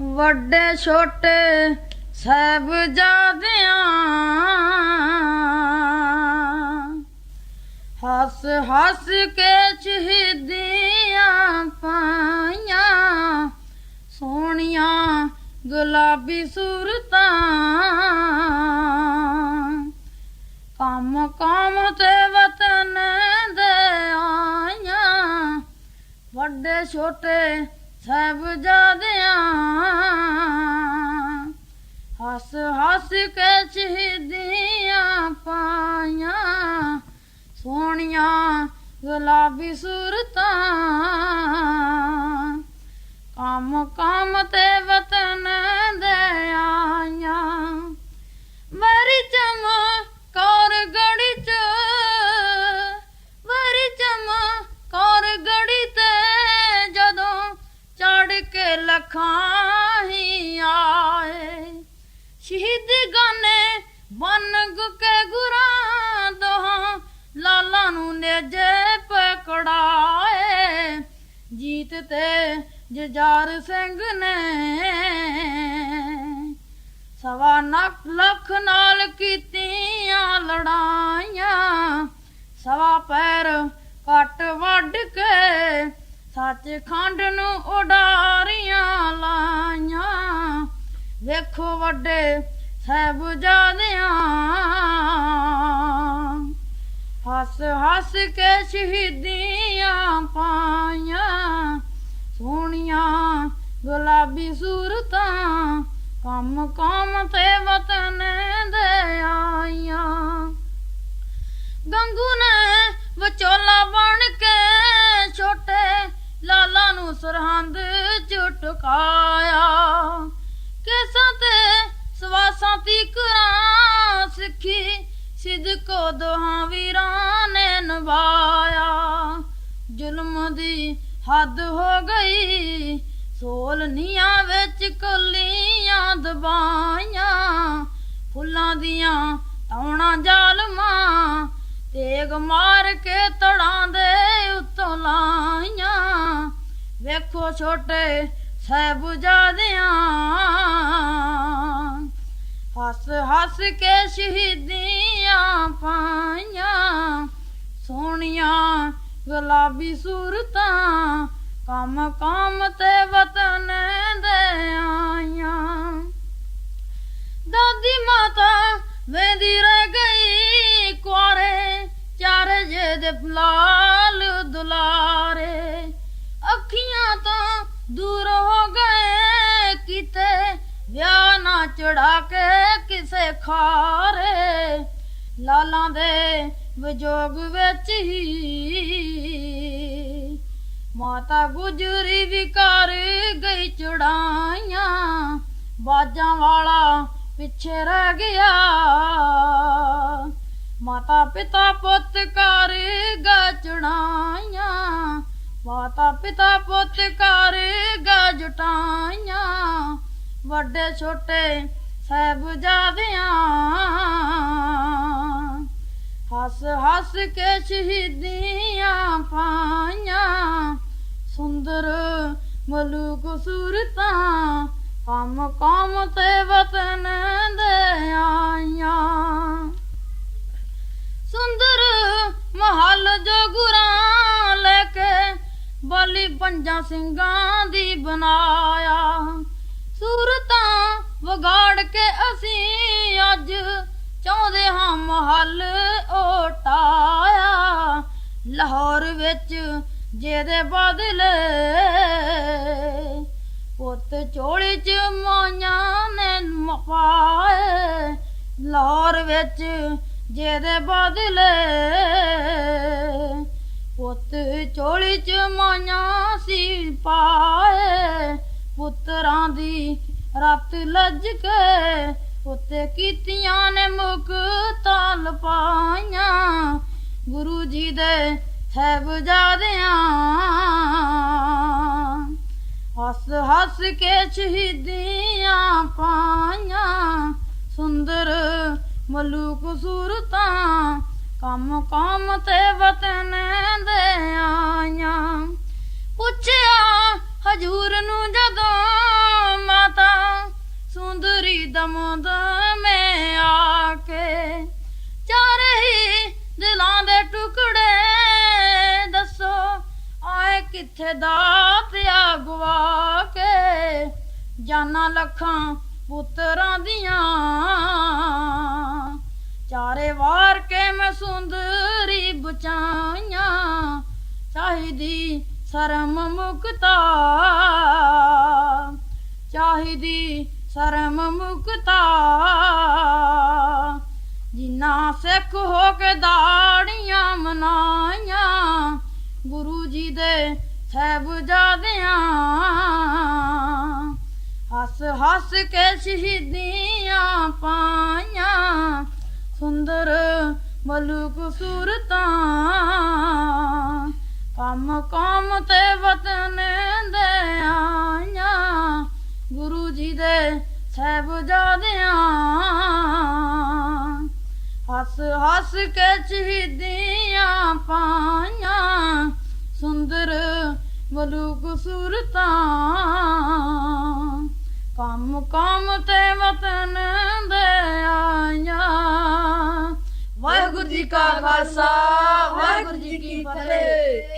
ਵੱਡੇ ਛੋਟੇ ਸਹਿਬਜ਼ਾਦਿਆਂ। ਹੱਸ ਹੱਸ ਕੇ ਸ਼ਹੀਦੀਆਂ ਪਾਈਆਂ, ਸੋਹਣੀਆਂ ਗੁਲਾਬੀ ਸੂਰਤਾਂ। ਕੰਮ ਕੰਮ ਤੇ ਵਤਨ ਦੇ ਆਈਆਂ ਵੱਡੇ ਛੋਟੇ ਸਹਿਬਜ਼ਾਦਿਆਂ ਹੱਸ ਹੱਸ ਕੇ ਸ਼ਹੀਦੀਆਂ ਪਾਈਆਂ ਸੋਹਣੀਆਂ ਗੁਲਾਬੀ ਸੂਰਤਾਂ। ਕੰਮ ਕੰਮ ਤੇ ਸ਼ਹੀਦ ਗਾਨੇ ਬਨ ਕੇ ਗੁਰਾਂ ਦੋਹਾਂ ਲਾਲਾਂ ਨੂੰ ਨੇਜੇ ਪਕੜਾਏ। ਜੀਤ ਤੇ ਜਜਾਰ ਸਿੰਘ ਨੇ ਸਵਾ ਨੱਕ ਲੱਖ ਨਾਲ ਕੀਤੀਆਂ ਲੜਾਈਆਂ, ਸਵਾ ਪੈਰ ਕੱਟ ਵੱਢ ਕੇ ਸੱਚ ਖੰਡ ਨੂੰ ਉਡਾਰੀਆਂ ਲਾਈਆਂ। ਵੇਖੋ ਵੱਡੇ ਸਹਿਬਜ਼ਾਦਿਆਂ ਹੱਸ ਹੱਸ ਕੇ ਸ਼ਹੀਦੀਆਂ ਪਾਈਆਂ, ਸੋਹਣੀਆਂ ਗੁਲਾਬੀ ਸੂਰਤਾਂ, ਕੰਮ ਕੰਮ ਤੇ ਵਤਨ ਦੇ ਆਈਆਂ। ਗੰਗੂ ਨੇ ਵਿਚੋਲਾ ਬਣ ਕੇ ਛੋਟੇ ਲਾਲਾ ਨੂੰ ਸਰਹੰਦ ਝਟਕਾਇਆ ਸਿਦਕੋ ਦੋਹਾਂ ਵੀਰਾਂ ਨੇ ਨਵਾਇਆ ਜ਼ੁਲਮ ਦੀ ਹੱਦ ਹੋ ਗਈ ਸੋਲਨੀਆਂ ਵਿੱਚ ਕੁੱਲੀਆਂ ਦਬਾਈਆਂ। ਫੁੱਲਾਂ ਦੀਆਂ ਤੌਣਾ ਜਾਲਮਾਂ, ਤੇਗ ਮਾਰ ਕੇ ਤੜਾਂ ਦੇ ਉੱਤੋਂ ਲਾਈਆਂ। ਵੇਖੋ ਛੋਟੇ ਸਹਿਬਜ਼ਾਦਿਆਂ ਹੱਸ ਹੱਸ ਕੇ ਸ਼ਹੀਦੀ ਸ਼ਹੀਦੀਆਂ ਪਾਈਆਂ, ਸੋਹਣੀਆਂ ਗੁਲਾਬੀ ਸੂਰਤਾਂ, ਕੰਮ ਕੰਮ ਤੇ ਵਤਨ ਦੇ ਆਈਆਂ ਦਾਦੀ ਮਾਤਾ ਵੇਂਦੀ ਰਹਿ ਗਈ ਕੁਆਰੇ, ਚਾਰੇ ਜੇ ਦੇ ਲਾਲ ਦੁਲਾਰੇ। ਅੱਖੀਆਂ ਤੋਂ ਦੂਰ ਹੋ ਗਏ ਕਿਤੇ, ਵਿਆਹ ਨਾ ਚੜਾ ਕੇ ਕਿਸੇ ਖਾਰੇ। ਲਾਲਾਂ ਦੇ ਵਿਜੋਗ ਵਿੱਚ ਹੀ। ਮਾਤਾ ਗੁਜਰੀ ਵੀ ਕਰ ਗਈ ਚੜਾਈਆਂ, ਬਾਜਾਂ ਵਾਲਾ ਪਿੱਛੇ ਰਹਿ ਗਿਆ। ਮਾਤਾ ਪਿਤਾ ਪੁੱਤ ਕਰ ਗਾ ਮਾਤਾ ਪਿਤਾ ਪੁੱਤ ਕਰ ਗਾ ਵੱਡੇ ਛੋਟੇ ਸਹਿਬਜ਼ਾਦਿਆਂ ਹੱਸ ਹੱਸ ਕੇ ਸ਼ਹੀਦੀਆਂ ਪਾਈਆਂ। ਸੁੰਦਰ ਮਲੂਕ ਸੂਰਤਾਂ ਕੰਮ ਕੰਮ ਤੇ ਵਤਨ ਦੇ ਆਈਆਂ। ਸੁੰਦਰ ਮਹਲ ਜੋ ਗੁਰਾਂ ਲੈ ਕੇ ਬਲੀ ਪੰਜਾਂ ਸਿੰਘਾਂ ਦੀ ਬਣਾਇਆ। ਸੂਰਤਾਂ ਵਿਗਾੜ ਕੇ ਅਸੀਂ ਅੱਜ ਚਾਹੁੰਦੇ ਹਾਂ ਮਹਲ ਓਟਾਇਆ। ਲਾਹੌਰ ਵਿੱਚ ਜਿਹਦੇ ਬਦਲੇ ਪੁੱਤ ਚੋਲੀ ਚ ਮਾਈਆਂ ਨੇ ਮਪਾਏ। ਲਾਹੌਰ ਵਿੱਚ ਜਿਹਦੇ ਬਦਲੇ ਪੁੱਤ ਚੋਲੀ ਚ ਮਾਈਆਂ ਸੀ ਪਾਏ। ਪੁੱਤਰਾਂ ਦੀ ਰਾਤ ਲੱਜ ਕੇ ਉੱਤੇ ਕੀਤੀਆਂ ਨੇ ਮੁਖ ਤਾਲ ਪਾਈਆਂ। ਗੁਰੂ ਜੀ ਦੇ ਸਹਿਬਜ਼ਾਦਿਆਂ ਹੱਸ ਹੱਸ ਕੇ ਸ਼ਹੀਦੀਆਂ ਪਾਈਆਂ। ਸੁੰਦਰ ਮਲੂਕ ਸੂਰਤਾਂ ਕੰਮ ਕੰਮ ਤੇ ਵਤਨ ਦੇ ਆਈਆਂ। ਪੁੱਛਿਆ ਹਜੂਰ ਨੂੰ ਜਦੋਂ ਮਾਤਾ ਸਮੁੰਦ ਆ ਕੇ ਚਾਰੇ ਹੀ ਦਿਲਾਂ ਦੇ ਟੁਕੜੇ ਦੱਸੋ, ਆਏ ਕਿੱਥੇ ਦਾਤਿਆ ਗਵਾ ਕੇ ਜਾਨਾਂ ਲੱਖਾਂ ਪੁੱਤਰਾਂ ਦੀਆਂ। ਚਾਰੇ ਵਾਰ ਕੇ ਮੈਂ ਸੁੰਦਰੀ ਬਚਾਈਆਂ, ਚਾਹੀਦੀ ਸ਼ਰਮ ਮੁਕਤਾ। ਚਾਹੀਦੀ ਸ਼ਰਮ ਮੁਕਤਾ। ਜਿਨਾ ਸਿੱਖ ਹੋ ਕੇ ਦਾੜੀਆਂ ਮਨਾਈਆਂ, ਗੁਰੂ ਜੀ ਦੇ ਸਹਿਬਜ਼ਾਦਿਆਂ। ਹੱਸ ਹੱਸ ਕੇ ਸ਼ਹੀਦੀਆਂ ਪਾਈਆਂ, ਸੁੰਦਰ ਮਲੂਕ ਸੂਰਤਾਂ। ਕੰਮ ਕੰਮ ਤੇ ਵਤਨ ਦੇ ਆਈਆਂ, ਗੁਰੂ ਜੀ ਦੇ ਸਹਿਬਜ਼ਾਦਿਆਂ ਹੱਸ ਹੱਸ ਕੇ ਸ਼ਹੀਦੀਆਂ ਪਾਈਆਂ ਸੁੰਦਰ ਮਲੂਕ ਸੂਰਤਾਂ। ਕੰਮ ਕੰਮ ਤੇ ਵਤਨ ਦੇ ਆਈਆਂ। ਵਾਹਿਗੁਰੂ ਜੀ ਕਾ ਖਾਲਸਾ, ਵਾਹਿਗੁਰੂ ਜੀ ਕੀ ਫਤਿਹ।